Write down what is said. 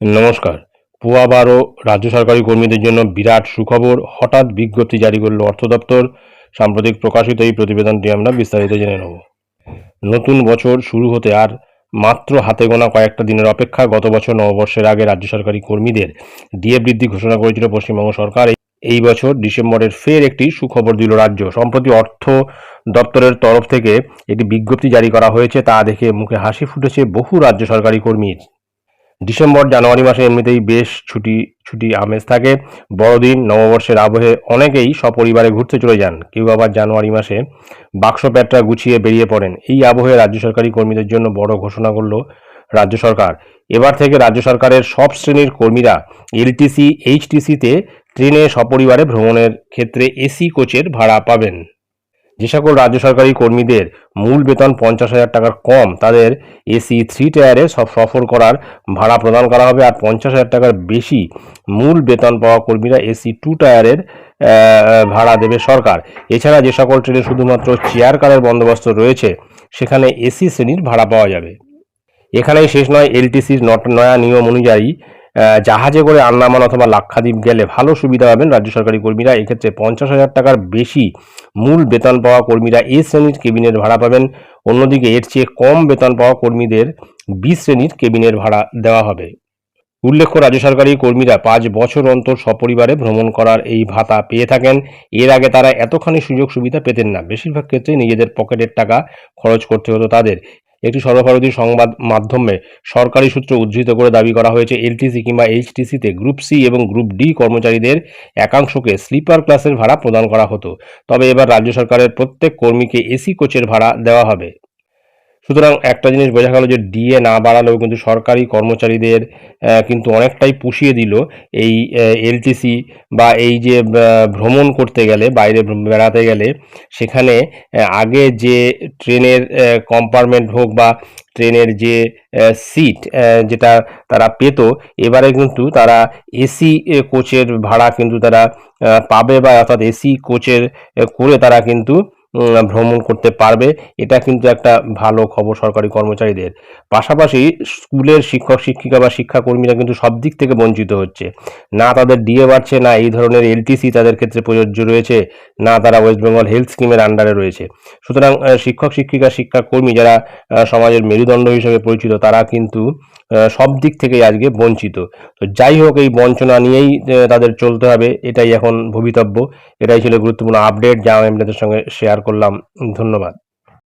নমস্কার। পুয়া বারো রাজ্য সরকারি কর্মীদের জন্য বিরাট সুখবর হঠাৎ বিজ্ঞপ্তি জারি করল অর্থ দপ্তর। সাম্প্রতিক প্রকাশিত এই প্রতিবেদনটি আমরা বিস্তারিত জেনে নেব। নতুন বছর শুরু হতে আর মাত্র হাতে গোনা কয়েকটা দিনের অপেক্ষা গত বছর নববর্ষের আগে রাজ্য সরকারি কর্মীদের ডিএ বৃদ্ধি ঘোষণা করেছিল পশ্চিমবঙ্গ সরকার। এই বছর ডিসেম্বরের ফের একটি সুখবর দিল রাজ্য। সম্প্রতি অর্থ দপ্তরের তরফ থেকে একটি বিজ্ঞপ্তি জারি করা হয়েছে, তা দেখে মুখে হাসি ফুটেছে বহু রাজ্য সরকারি কর্মীর। ডিসেম্বর, জানুয়ারি মাসে এমনিতেই বেশ ছুটি ছুটি আমেজ থাকে। বড়দিন, নববর্ষের আবহে অনেকেই সপরিবারে ঘুরতে চলে যান। কেউ আবার জানুয়ারি মাসে বাক্স প্যাটরা গুছিয়ে বেরিয়ে পড়েন। এই আবহে রাজ্য সরকারি কর্মীদের জন্য বড় ঘোষণা করল রাজ্য সরকার। এবার থেকে রাজ্য সরকারের সব শ্রেণির কর্মীরা এলটিসি, এইচটিসিতে ট্রেনে সপরিবারে ভ্রমণের ক্ষেত্রে এসি কোচের ভাড়া পাবেন। যে সকল রাজ্য সরকারি কর্মীদের মূল বেতন পঞ্চাশ হাজার টাকার কম, তাদের এসি থ্রি টায়ারে সব সফর করার ভাড়া প্রদান করা হবে। আর পঞ্চাশ হাজার টাকার বেশি মূল বেতন পাওয়া কর্মীরা এসি টু টায়ারের ভাড়া দেবে সরকার। এছাড়া যে সকল ট্রেনে শুধুমাত্র চেয়ার কারের বন্দোবস্ত রয়েছে, সেখানে এসি শ্রেণির ভাড়া পাওয়া যাবে। এখানেই শেষ নয়, এলটিসির নয়া নিয়ম অনুযায়ী জাহাজে করে আন্দামান অথবা লাক্ষাদ্বীপ গেলে ভালো সুবিধা পাবেন রাজ্য সরকারি কর্মীরা। এক্ষেত্রে পঞ্চাশ হাজার টাকার বেশি মূল বেতন পাওয়া কর্মীরা এ শ্রেণির কেবিনের ভাড়া পাবেন। অন্যদিকে এর চেয়ে কম বেতন পাওয়া কর্মীদের বি শ্রেণির কেবিনের ভাড়া দেওয়া হবে। উল্লেখ্য, রাজ্য সরকারি কর্মীরা পাঁচ বছর অন্তর সপরিবারে ভ্রমণ করার এই ভাতা পেয়ে থাকেন। এর আগে তারা এতখানি সুযোগ সুবিধা পেতেন না। বেশিরভাগ ক্ষেত্রে নিজেদের পকেটের টাকা খরচ করতে হতো তাদের। একটি সর্বভারতীয় সংবাদ মাধ্যমে সরকারি সূত্র উদ্ধৃত করে দাবি করা হয়েছে, এলটিসি কিংবা এইচটিসিতে গ্রুপ সি এবং গ্রুপ ডি কর্মচারীদের একাংশকে স্লিপার ক্লাসের ভাড়া প্রদান করা হতো। তবে এবার রাজ্য সরকারের প্রত্যেক কর্মীকে এসি কোচের ভাড়া দেওয়া হবে। সুতরাং একটা জিনিস বোঝা গেল যে ডিএ না বাড়ালেও কিন্তু সরকারি কর্মচারীদের কিন্তু অনেকটাই পুষিয়ে দিল এই এলটিসি বা এই যে ভ্রমণ করতে গেলে, বাইরে বেড়াতে গেলে, সেখানে আগে যে ট্রেনের কম্পার্টমেন্ট হোক বা ট্রেনের যে সিট যেটা তারা পেত, এবারে কিন্তু তারা এসি কোচের ভাড়া কিন্তু তারা পাবে বা অর্থাৎ এসি কোচের করে তারা কিন্তু ভ্রমণ করতে পারবে। এটা কিন্তু একটা ভালো খবর সরকারি কর্মচারীদের। পাশাপাশি স্কুলের শিক্ষক, শিক্ষিকা বা শিক্ষাকর্মীরা কিন্তু সব দিক থেকে বঞ্চিত হচ্ছে। না তাদের ডিএ বাড়ছে, না এই ধরনের এলটিসি তাদের ক্ষেত্রে প্রযোজ্য রয়েছে, না তারা ওয়েস্ট বেঙ্গল হেলথ স্কিমের আন্ডারে রয়েছে। সুতরাং শিক্ষক, শিক্ষিকা, শিক্ষাকর্মী যারা সমাজের মেরুদণ্ড হিসেবে পরিচিত, তারা কিন্তু সব দিক থেকেই আজকে বঞ্চিত। তো যাই হোক, এই বঞ্চনা নিয়েই তাদের চলতে হবে, এটাই এখন ভবিতব্য। এটাই ছিল গুরুত্বপূর্ণ আপডেট, যা আমি আপনাদের সঙ্গে শেয়ার করলাম। ধন্যবাদ।